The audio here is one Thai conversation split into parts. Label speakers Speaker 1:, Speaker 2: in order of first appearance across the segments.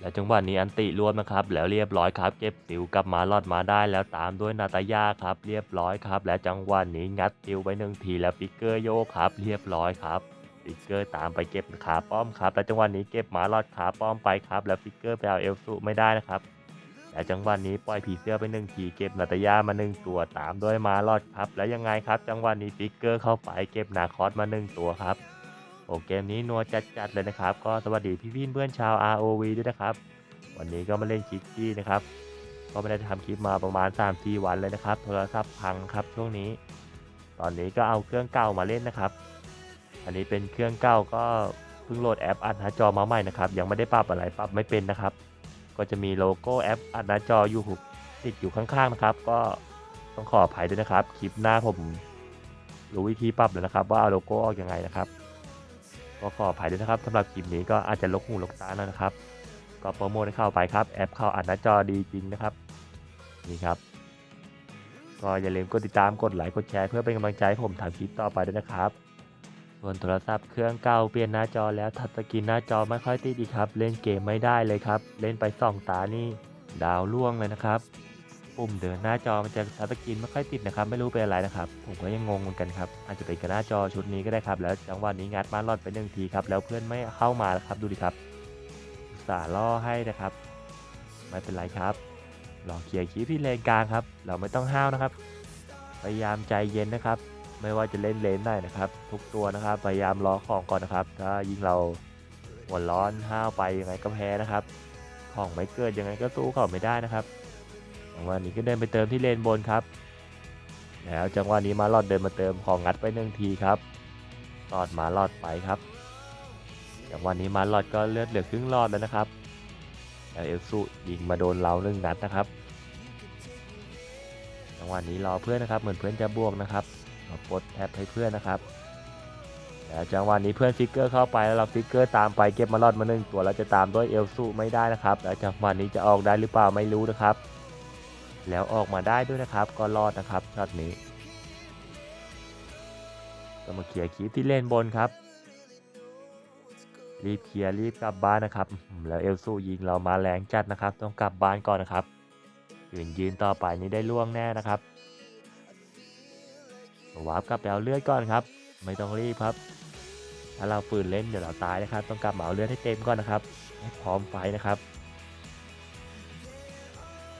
Speaker 1: แล้วจังหวะนี้อันติรวมนะครับ แล้วเรียบร้อยครับ เก็บติวกลับมาลอดมาได้แล้วตามด้วยนาตายาครับ เรียบร้อยครับ และจังหวะนี้งัดติวไปหนึ่งทีแล้วฟิกเกอร์โยครับ เรียบร้อยครับฟิกเกอร์ตามไปเก็บขาป้อมครับ และจังหวะนี้เก็บหมาลอดขาป้อมไปครับ แล้วฟิกเกอร์ไปเอาเอลซูไม่ได้นะครับแต่จังหวะนี้ปล่อยผีเสื้อไปหนึ่งทีเก็บนาตายามาหนึ่งตัวตามด้วยมาลอดครับ แล้วยังไงครับ จังหวะนี้ฟิกเกอร์เข้าไปเก็บนาคอสมาหนึ่งตัวครับ โอเกมนี้นัวจัดๆเลยนะครับ ก็สวัสดีพี่ๆเพื่อนชาว ROV ด้วยนะครับ วันนี้ก็มาเล่นคิกกี้นะครับ ก็ไม่ได้ทำคลิปมาประมาณ 3-4 วันเลยนะครับ โทรศัพท์พังครับช่วงนี้ ตอนนี้ก็เอาเครื่องเก่ามาเล่นนะครับ อันนี้เป็นเครื่องเก่าก็เพิ่งโหลดแอปอัดหน้าจอมาใหม่นะครับ ยังไม่ได้ปรับอะไรปรับไม่เป็นนะครับ ก็จะมีโลโก้แอปอัดหน้าจออยู่ติดอยู่ข้างๆนะครับ ก็ต้องขออภัยด้วยนะครับ คลิปหน้าผมรู้วิธีปรับแล้วนะครับ ว่าเอาโลโก้ออกยังไงนะครับ ก็ขออภัยด้วยนะครับสำหรับคลิปนี้ก็อาจจะลกหูลกตาหนอยนะครับ ก็โปรโมทให้เข้าไปครับ แอปเข้าอัดหน้าจอดีจริงนะครับ นี่ครับ ก็อย่าลืมกดติดตามกดไลค์กดแชร์เพื่อเป็นกำลังใจให้ผมทำคลิปต่อไปด้วยนะครับ ส่วนโทรศัพท์เครื่องเก่าเปลี่ยนหน้าจอแล้วทัชสกรีนหน้าจอไม่ค่อยติดอีครับ เล่นเกมไม่ได้เลยครับ เล่นไปสองตานี่ดาวล่วงเลยนะครับ ปุ่มเดินหน้าจอมันจะทัชสกรีนไม่ค่อยติดนะครับ ไม่รู้เป็นอะไรนะครับ ผมก็ยังงงเหมือนกันครับ อาจจะเป็นกับหน้าจอชุดนี้ก็ได้ครับ แล้วจังหวะนี้งัดมาลอดไปหนึ่งทีครับ แล้วเพื่อนไม่เข้ามาแล้วครับดูดิครับสาล่อให้นะครับ ไม่เป็นไรครับรอเคลียร์คีปที่เลนกลางครับ เราไม่ต้องห้าวนะครับ พยายามใจเย็นนะครับ ไม่ว่าจะเล่นเลนไหนนะครับ ทุกตัวนะครับ พยายามรอของก่อนนะครับ ถ้ายิ่งเราหัวร้อนห้าวไปยังไงก็แพ้นะครับ ของไม่เกิดยังไงก็สู้เขาไม่ได้นะครับ จังหวะนี้ก็เดินไปเติมที่เลนบนครับ แล้วจังหวะนี้มาลอดเดินมาเติมของงัดไปหนึ่งทีครับลอดมาลอดไปครับจังหวะนี้มาลอดก็เลือดเหลือครึ่งลอดแล้วนะครับแล้วเอลซูยิงมาโดนเราหนึ่งนัดนะครับจังหวะนี้รอเพื่อนนะครับ เหมือนเพื่อนจะบวกนะครับเราปลดแท็บให้เพื่อนนะครับแล้วจังหวะนี้เพื่อนฟิกเกอร์เข้าไปแล้วเราฟิกเกอร์ตามไปเก็บมาลอดมาหนึ่งตัวแล้วจะตามด้วยเอลซูไม่ได้นะครับ แล้วจังหวะนี้จะออกได้หรือเปล่าไม่รู้นะครับ แล้วออกมาได้ด้วยนะครับก็รอดนะครับช็อตนี้ก็มาเคลียร์คีปที่เล่นบนครับ รีบเคลียร์รีบกลับบ้านนะครับ แล้วเอลซูยิงเรามาแรงจัดนะครับ ต้องกลับบ้านก่อนนะครับยืนยืนต่อไปนี้ได้ล่วงแน่นะครับวาร์ปกลับไปเอาเลือดก่อนครับ ไม่ต้องรีบครับ ถ้าเราฝืนเล่นเดี๋ยวเราตายนะครับ ต้องกลับมาเอาเลือดให้เต็มก่อนนะครับให้พร้อมไฟนะครับ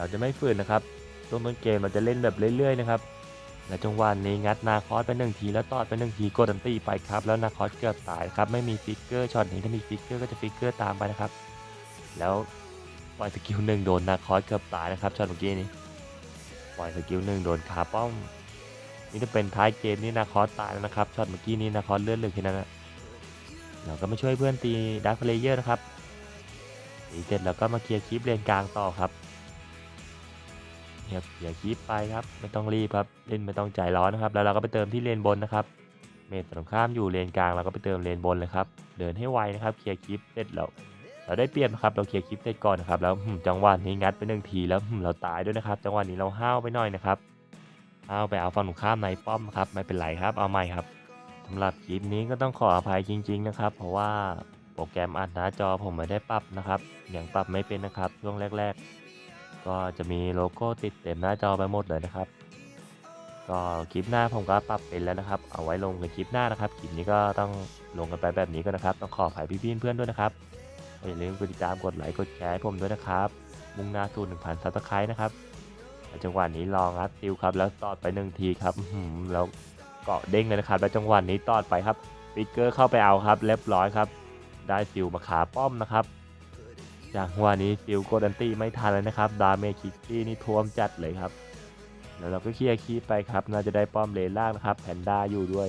Speaker 1: เราจะไม่ฝืนนะครับช่วงต้นเกมเราจะเล่นแบบเรื่อยๆนะครับและจังหวะนี้งัดนาคอสไปหนึ่งทีแล้วตอดไปหนึ่งทีกดอันตีไปครับแล้วนาคอสเกือบตายครับไม่มีฟิกเกอร์ช็อตนี้ถ้ามีฟิกเกอร์ก็จะฟิกเกอร์ตามไปนะครับ แล้วปล่อยสกิลหนึ่งโดนนาคอสเกือบตายนะครับช็อตเมื่อกี้นี้ปล่อยสกิลหนึ่งโดนขาป้อมนี่จะเป็นท้ายเกมนี่นาคอสตายแล้วนะครับช็อตเมื่อกี้นี้นาคอสเลื่อดเหลือแค่นั้นนะเราก็มาช่วยเพื่อนตีดักเพลเยอร์นะครับตีเสร็จแล้วก็มาเคลียร์คลิปเลนกลางต่อครับ ครับอย่าคีบไปครับ ไม่ต้องรีบครับเล่นไม่ต้องใจร้อนนะครับ แล้วเราก็ไปเติมที่เลนบนนะครับ เมตรตรงข้ามอยู่เลนกลางเราก็ไปเติมเลนบนเลยครับ เดินให้ไวนะครับเคลียร์คลิปเสร็จแล้วเราได้เปรียบนะครับเราเคลียร์คลิปเสร็จก่อนนะครับแล้วจังหวะนี้งัดไปหนึ่งทีแล้วเราตายด้วยนะครับ จังหวะนี้เราห้าวไปหน่อยนะครับห้าวไปเอาฝั่งตรงข้ามในป้อมครับไม่เป็นไรครับเอาใหม่ครับสำหรับคลิปนี้ก็ต้องขออภัยจริง ๆ นะครับ เพราะว่าโปรแกรมอัดหน้าจอผมไม่ได้ปรับนะครับยังปรับไม่เป็นนะครับช่วงแรก ๆ ก็จะมีโลโก้ติดเต็มหน้าจอไปหมดเลยนะครับ ก็คลิปหน้าผมก็ปรับเป็นแล้วนะครับ เอาไว้ลงในคลิปหน้านะครับคลิปนี้ก็ต้องลงกันไปแบบนี้ก็นะครับ ต้องขออภัยพี่ๆเพื่อนด้วยนะครับอย่าลืมกดติดตามกดไลค์กดแชร์ให้ผมด้วยนะครับ มุ่งหน้าสู่1,000ซับสไครต์นะครับจังหวะนี้ลองอัดติวครับ แล้วตอดไปหนึ่งทีครับหือแล้วเกาะเด้งเลยนะครับ แล้วจังหวะนี้ตอดไปครับฟิกเกอร์เข้าไปเอาครับเรียบร้อยครับ ได้ซิลมาขาป้อมนะครับ จากหัวนี้ฟิลโกดันตี้ไม่ทันเลยนะครับ ดาเมจคิกตี้นี่ท่วมจัดเลยครับแล้วเราก็เคลียร์คีไปครับ น่าจะได้ป้อมเลนล่างนะครับ แพนด้าอยู่ด้วย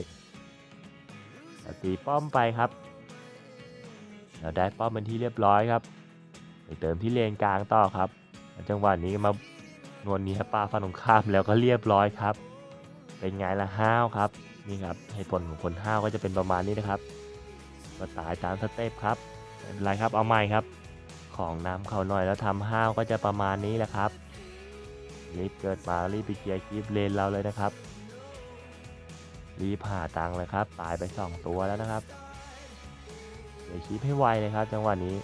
Speaker 1: ตีป้อมไปครับ เราได้ป้อมเป็นที่เรียบร้อยครับไปเติมที่เลนกลางต่อครับ จังหวะนี้มานวลนี้ป้าฟันของข้ามแล้วก็เรียบร้อยครับ เป็นไงล่ะห้าวครับ นี่ครับเหตุผลของคนห้าวก็จะเป็นประมาณนี้นะครับ ก็ตายตามสเต็ปครับไม่เป็นไรครับ เอาใหม่ครับ ของน้ำเขาหน่อยแล้วทำห้าวก็จะประมาณนี้แหละครับรีบเกิดมารีบไปเคลียร์คลิปเลนเราเลยนะครับ รีบหาตังค์เลยครับ ตายไปสองตัวแล้วนะครับเคลียร์คลิปให้ไวเลยครับ จังหวะนี้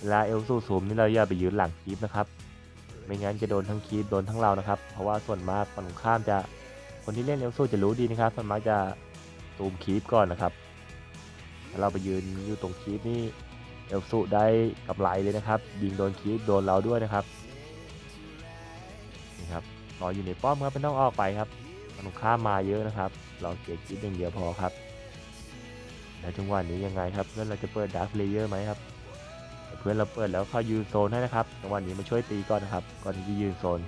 Speaker 1: เวลาเอลซูซูมนี่เราอย่าไปยืนหลังคีปนะครับไม่งั้นจะโดนทั้งคีปโดนทั้งเรานะครับ เพราะว่าส่วนมากฝั่งข้ามจะคนที่เล่นเอลซูจะรู้ดีนะครับส่วนมากจะซูมคีปก่อนนะครับถ้าเราไปยืนอยู่ตรงคีปนี่ เอลซูได้กำไรเลยนะครับยิงโดนคีปโดนเราด้วยนะครับนี่ครับรออยู่ในป้อมครับไม่ต้องออกไปครับฝั่งตรงข้ามมาเยอะนะครับ เราเสียคีปอย่างเดียวพอครับแล้วจังหวะนี้ยังไงครับเพื่อนเราจะเปิดดาร์คเลเยอร์ไหมครับเพื่อนเราเปิดแล้วเข้ายืนโซนให้นะครับจังหวะนี้มาช่วยตีก่อนนะครับก่อนที่จะยืนโซน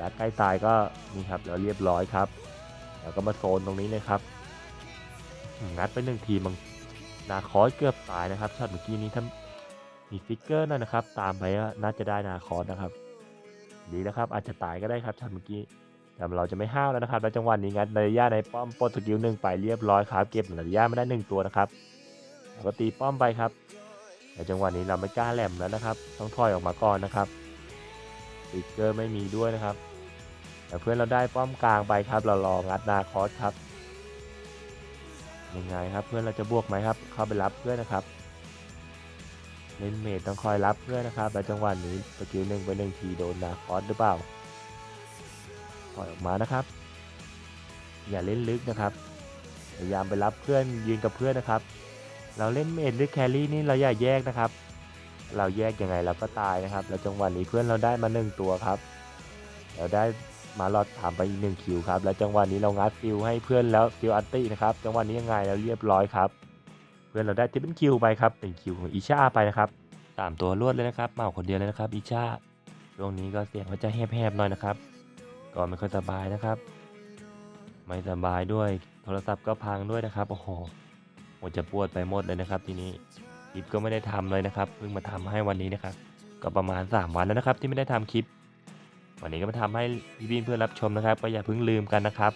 Speaker 1: ดาร์คใกล้ตายก็นี่ครับแล้วเรียบร้อยครับแล้วก็มาโซนตรงนี้เลยครับงัดไปหนึ่งทีมัง นาคอสเกือบตายนะครับช็อตเมื่อกี้นี้ถ้ามีฟิกเกอร์นั่นนะครับ ตามไปน่าจะได้นาคอสนะครับ ดีนะครับอาจจะตายก็ได้ครับช็อตเมื่อกี้แต่เราจะไม่ห้าวแล้วนะครับแล้วจังหวะนี้งัดนาฬิยาในป้อมปลดสกิลหนึ่งไปเรียบร้อยครับเก็บนาฬิยาไม่ได้หนึ่งตัวนะครับแล้วก็ตีป้อมไปครับแต่จังหวะนี้เราไม่กล้าแหลมแล้วนะครับ ต้องถอยออกมาก่อนนะครับฟิกเกอร์ไม่มีด้วยนะครับ แต่เพื่อนเราได้ป้อมกลางไปครับเรารองัดนาคอสครับ ยังไงครับ เพื่อนเราจะบวกไหมครับ เข้าไปรับเพื่อนนะครับเล่นเมดต้องคอยรับเพื่อนนะครับแล้วจังหวะนี้สกิลหนึ่งไปหนึ่งทีโดนนาคอสหรือเปล่าปล่อยออกมานะครับ อย่าเล่นลึกนะครับพยายามไปรับเพื่อนยืนกับเพื่อนนะครับ เราเล่นเมดหรือแครี่นี่เราอย่าแยกนะครับ เราแยกยังไงเราก็ตายนะครับ แล้วจังหวะนี้เพื่อนเราได้มาหนึ่งตัวครับ เราได้ มาลอดถามไปอีกหนึ่งคิวครับ แล้วจังหวะนี้เรางัดฟิวให้เพื่อนแล้วฟิวอันตี้นะครับ จังหวะนี้ยังไงแล้วเรียบร้อยครับ เพื่อนเราได้ที่เป็นคิวไปครับ เป็นคิวของอิชาไปนะครับสามตัวรวดเลยนะครับเมาคนเดียวเลยนะครับอิชาช่วงนี้ก็เสียงเขาจะแหบๆหน่อยนะครับ ก็ไม่ค่อยสบายนะครับ ไม่สบายด้วยโทรศัพท์ก็พังด้วยนะครับ โอ้โหหมดจะปวดไปหมดเลยนะครับ ทีนี้คลิปก็ไม่ได้ทำเลยนะครับเพิ่งมาทำให้วันนี้นะครับ ก็ประมาณ 3 วันแล้วนะครับ ที่ไม่ได้ทำคลิป วันนี้ก็มาทำให้พี่บินเพื่อนรับชมนะครับ ก็อย่าเพิ่งลืมกันนะครับ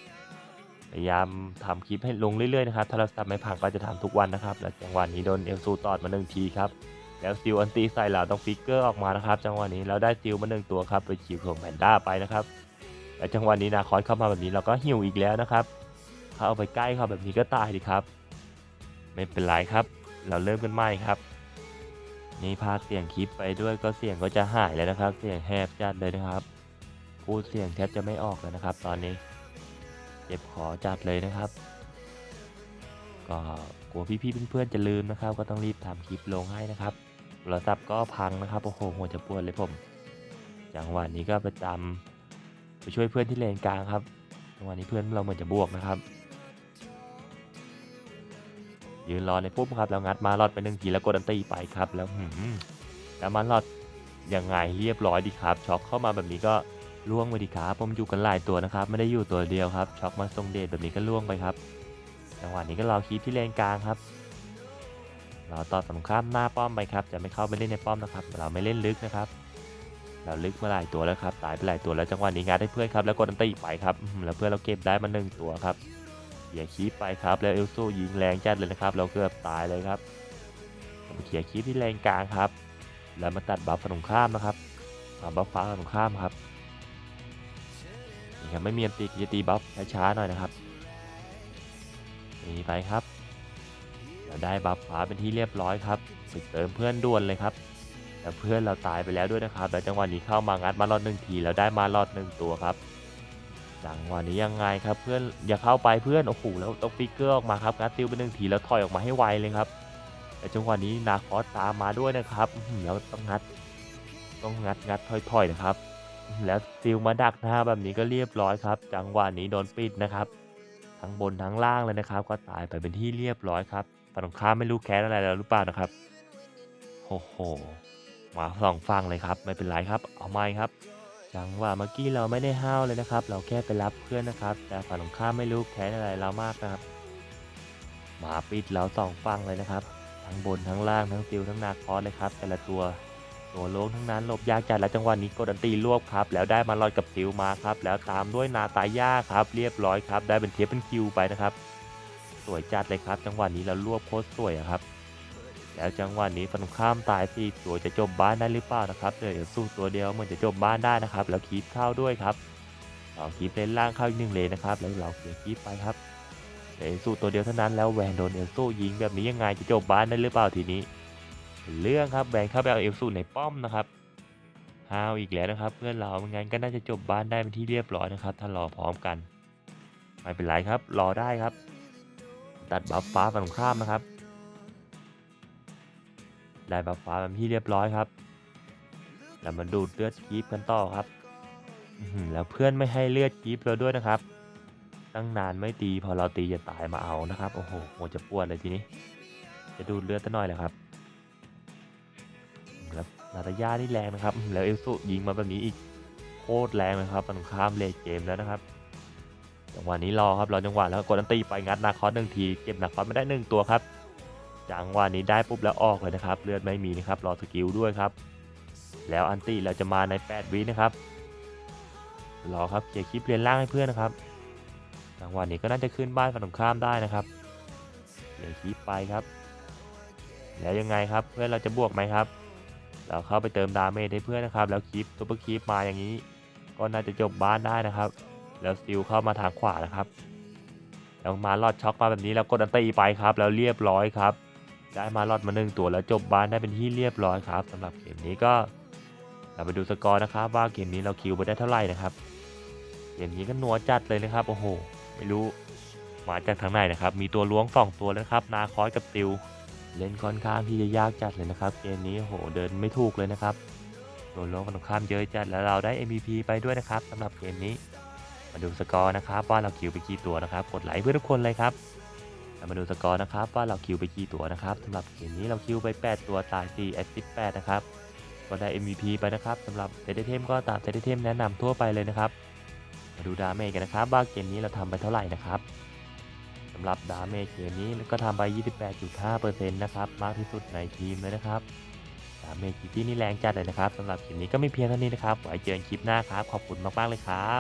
Speaker 1: พยายามทำคลิปให้ลงเรื่อยๆนะครับโทรศัพท์ไม่พังก็จะทำทุกวันนะครับ และจังหวะนี้โดนเอลซูตอดมาหนึ่งทีครับ แล้วซิลอันตีใส่เราต้องฟิกเกอร์ออกมานะครับ จังหวะนี้เราได้ซิลมาหนึ่งตัวครับเป็นคิวของแพนด้าไปนะครับ และจังหวะนี้นาคอสเข้ามาแบบนี้เราก็หิวอีกแล้วนะครับเข้าไปใกล้เขาแบบนี้ก็ตายดีครับ ไม่เป็นไรครับ เราเริ่มกันใหม่ครับนี่พากเสียงคลิปไปด้วยก็เสียงก็จะหายแล้วนะครับ เสียงแหบจัดเลยนะครับ พูดเสียงแทบจะไม่ออกแล้วนะครับ ตอนนี้ เจ็บขอจัดเลยนะครับ ก็กลัวพี่ๆเพื่อนๆจะลืมนะครับ ก็ต้องรีบทำคลิปลงให้นะครับโทรศัพท์ก็พังนะครับโอ้โหหัวจะปวดเลยผมจังหวะนี้ก็ไปจำไปช่วยเพื่อนที่เลนกลางครับจังหวะนี้เพื่อนเราเหมือนจะบวกนะครับ ยืนรอในปุ๊บครับแล้วงัดมาลอดไปหนึ่งทีแล้วกดอันตีไปครับ แล้วหืมแล้วมาลอดยังไงเรียบร้อยดีครับช็อกเข้ามาแบบนี้ก็ ล่วงไปดีครับผมอยู่กันหลายตัวนะครับ ไม่ได้อยู่ตัวเดียวครับ ช็อกมาทรงเดชแบบนี้ก็ล่วงไปครับ จังหวะนี้ก็รอคีปที่เลนกลางครับ เราต่อสงครามหน้าป้อมไปครับ จะไม่เข้าไปเล่นในป้อมนะครับ เราไม่เล่นลึกนะครับ เราลึกมาหลายตัวแล้วครับ ตายไปหลายตัวแล้วจังหวะนี้งัดให้เพื่อนครับ แล้วกดอันตีไปครับ แล้วเพื่อนเราเก็บได้มาหนึ่งตัวครับเขี่ยคีปไปครับ แล้วเอลซูยิงแรงจัดเลยนะครับ เราเกือบตายเลยครับมเขี่ยคีปที่แรงกลางครับ แล้วมาตัดบัฟฝั่งตรงข้ามนะครับบัฟฟ้าฝั่งตรงข้ามครับ ครับไม่มีอันตีจะตีบัฟช้าๆหน่อยนะครับนี่ไปครับเราได้บัฟฟ้าเป็นที่เรียบร้อยครับไปเติมเพื่อนด่วนเลยครับแต่เพื่อนเราตายไปแล้วด้วยนะครับแล้วจังหวะนี้เข้ามางัดมารอดหนึ่งทีแล้วได้มารอดหนึ่งตัวครับจังหวะนี้ยังไงครับเพื่อนอย่าเข้าไปเพื่อนโอ้โหแล้วต้องฟิกเกอร์ออกมาครับงัดติวไปหนึ่งทีแล้วถอยออกมาให้ไวเลยครับแต่จังหวะนี้นาคอสตามมาด้วยนะครับแล้วต้องงัดต้องงัดงัดถอยๆนะครับ แล้วซิลมาดักหน้าแบบนี้ก็เรียบร้อยครับ จังหวะนี้โดนปิดนะครับ ทั้งบนทั้งล่างเลยนะครับ ก็ตายไปเป็นที่เรียบร้อยครับฝั่งข้ามไม่รู้แค้นอะไรแล้วหรือเปล่านะครับโอ้โหมาสองฝั่งเลยครับ ไม่เป็นไรครับ เอาไม่ครับจังหวะเมื่อกี้เราไม่ได้ห้าวเลยนะครับ เราแค่ไปรับเพื่อนนะครับ แต่ฝั่งตรงข้ามไม่รู้แค้นอะไรเรามากนะครับมาปิดเราสองฝั่งเลยนะครับ ทั้งบนทั้งล่างทั้งซิลทั้งนาคอสเลยครับ แต่ละตัว ตัวโล่งทั้งนั้นหลบยากจัดแล้วจังหวะนี้กดันตีรวบครับ แล้วได้มาลอยกับซิลมาครับ แล้วตามด้วยนาตาย่าครับ เรียบร้อยครับ ได้เป็นเทียบเป็นคิวไปนะครับ สวยจัดเลยครับ จังหวะนี้เรารวบโคตรสวยอะครับ แล้วจังหวะนี้ฝั่งข้ามตายสี่ตัวจะจบบ้านได้หรือเปล่านะครับเดี๋ยวสู้ตัวเดียวเหมือนจะจบบ้านได้นะครับ แล้วคีบเข้าด้วยครับเราคีบเลนล่างเข้าอีกหนึ่งเลนนะครับ แล้วเราเสียคีบไปครับเดี๋ยวสู้ตัวเดียวเท่านั้นแล้วแวนโดนเอลซูยิงแบบนี้ยังไงจะจบบ้านได้หรือเปล่าทีนี้ เรื่องครับแบนเข้าไปเอาเอลสูในป้อมนะครับฮาวอีกแล้วนะครับ เพื่อนเราไม่งั้นก็น่าจะจบบ้านได้เป็นที่เรียบร้อยนะครับ ถ้ารอพร้อมกัน ไม่เป็นไรครับ รอได้ครับ ตัดบัฟฟ้าฝั่งข้ามนะครับ ได้บัฟฟ้าเป็นที่เรียบร้อยครับแล้วมาดูดเลือดคีปกันต่อครับแล้วเพื่อนไม่ให้เลือดคีปเราด้วยนะครับ ตั้งนานไม่ตีพอเราตีจะตายมาเอานะครับ โอ้โหโหจะปวดเลยทีนี้ จะดูดเลือดซะหน่อยแหละครับ นาตาย่านี่แรงนะครับ แล้วเอลสุยิงมาแบบนี้อีกโคตรแรงเลยครับฝั่งข้ามเลทเกมแล้วนะครับจังหวะนี้รอครับรอจังหวะแล้วกดอันตีไปงัดนาคอสหนึ่งทีเก็บนาคอสไม่ได้หนึ่งตัวครับจังหวะนี้ได้ปุ๊บแล้วออกเลยนะครับ เลือดไม่มีนะครับรอสกิลด้วยครับ แล้วอันตีเราจะมาใน 8 วินะครับรอครับเคลียร์คลิปเรียนล่างให้เพื่อนนะครับจังหวะนี้ก็น่าจะขึ้นบ้านฝั่งตรงข้ามได้นะครับเคลียร์คลิปไปครับ แล้วยังไงครับเพื่อนเราจะบวกไหมครับ เราเข้าไปเติมดาเมจให้เพื่อนนะครับ แล้วคลิปตัวคลิปมาอย่างนี้ ก็น่าจะจบบ้านได้นะครับ แล้วซิลเข้ามาทางขวานะครับแล้วมาลอดช็อกมาแบบนี้แล้วกดอันตีไปครับ แล้วเรียบร้อยครับ ได้มาลอดมาหนึ่งตัวแล้วจบบ้านได้เป็นที่เรียบร้อยครับสำหรับเกมนี้ก็เราไปดูสกอร์นะครับ ว่าเกมนี้เราคิวไปได้เท่าไหร่นะครับเกมนี้ก็นัวจัดเลยนะครับโอ้โหไม่รู้มาจากทางไหนนะครับ มีตัวล้วงสองตัวแล้วครับ นาคอยกับติว เล่นค่อนข้างที่จะยากจัดเลยนะครับเกมนี้โหเดินไม่ถูกเลยนะครับโดนล้วงกันข้ามเยอะจัดแล้วเราได้ MVP ไปด้วยนะครับสำหรับเกมนี้ มาดูสกอร์นะครับว่าเราคิวไปกี่ตัวนะครับ กดไลค์เพื่อทุกคนเลยครับมาดูสกอร์นะครับว่าเราคิวไปกี่ตัวนะครับสำหรับเกมนี้เราคิวไป 8 ตัวตาย4แอสซิส8นะครับก็ได้ MVP ไปนะครับสำหรับเซตเทมก็ตามเซตเทมแนะนำทั่วไปเลยนะครับ มาดูดาเมจกันนะครับว่าเกมนี้เราทำไปเท่าไหร่นะครับำหรับดาเมจเกมนี้ก็ทำไป 28.5%นะครับ มากที่สุดในทีมเลยนะครับ ดาเมจกิตี้นี่แรงจัดเลยนะครับสำหรับคลิปนี้ก็ไม่เพียงเท่านี้นะครับ ไว้เจอกันคลิปหน้าครับ ขอบคุณมากๆเลยครับ